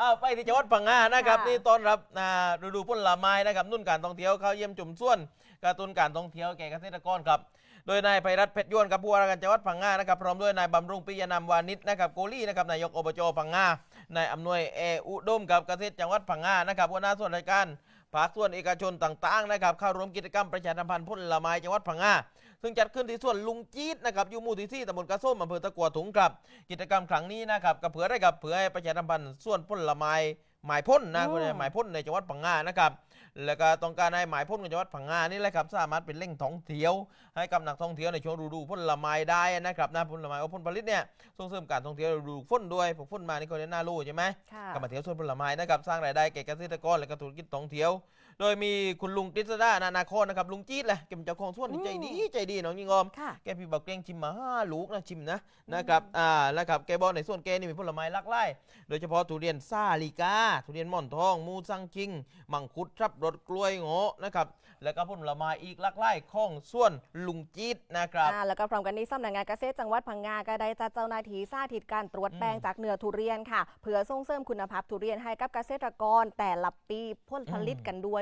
อ้าวไปที่จังหวัดพังงานะครับค่ะนี่ต้อนรับอ่าฤดูผลไม้นะครับนุ่นการท่องเที่ยวเข้าเยี่ยมจุ่มส่วนการตุนการท่องเที่ยวแก่เกษตรกรครับ โดยนายไพรัตน์เพชรย้วนกับผู้ว่าราชการจังหวัดพังงานะครับพร้อมด้วยนายบำรุงปิยนามวานิชนะครับโกลี่นะครับนายกอบจพังงานายอำนวยแออุดมกับเกษตรจังหวัดพังงานะครับหัวหน้าส่วนราชการภาคส่วนเอกชนต่างๆนะครับเข้าร่วมกิจกรรมประชาสัมพันธ์ผลไม้จังหวัดพังงา ซึ่งจัดขึ้นที่ส่วนลุงจี๊ดนะครับอยู่หมู่ที่ที่ตำบลกระส้มอำเภอตะกัวถุงครับ กิจกรรมครั้งนี้นะครับก็เผื่อได้กับเผื่อให้ประชาสัมพันธ์ส่วนผลไม้ หมายพ่นนะอืมคุณหมายพ่นในจังหวัดพังงานะครับแล้วก็ต้องการให้หมายพ่นของจังหวัดพังงานี่แหละครับสามารถเป็นแหล่งท่องเที่ยว ให้กับนักท่องเที่ยวในช่วงฤดูผลไม้ได้นะครับนะผลไม้เอาผลผลิตเนี่ยส่งเสริมการท่องเที่ยวฤดูฝนด้วยพวกฝนมานี่ก็น่ารู้ใช่ไหมค่ะก็มาเที่ยวสวนผลไม้นะครับสร้างรายได้แก่เกษตรกรและก็ธุรกิจท่องเที่ยว โดยมีคุณลุงกฤษดานานาคอนนะครับลุงจี๊ดแหละแกเป็นเจ้าของสวนที่ใจดีใจดีน้องยิงออมค่ะแกพี่บอกเกรงชิมมาห้าลูกนะชิมนะนะครับอ่าแล้วครับแกบอกในส่วนแกนี่มีผลไม้หลากหลายโดยเฉพาะทุเรียนซาลิกาทุเรียนหม่อนทอง มูซังคิง มังคุดทับรสกล้วยโงะนะครับ แล้วก็ผลไม้อีกหลากหลายของส่วนลุงจี๊ดนะครับ อ่าแล้วก็พร้อมกันนี้สำนักงานเกษตรจังหวัดพังงาก็ได้จัดเจ้าหน้าที่สาธิตการตรวจแปลงอืมจากเนื้อทุเรียนค่ะ เพื่อส่งเสริมคุณภาพทุเรียนให้กับเกษตรกรแต่ละปีผลผลิตกันด้วย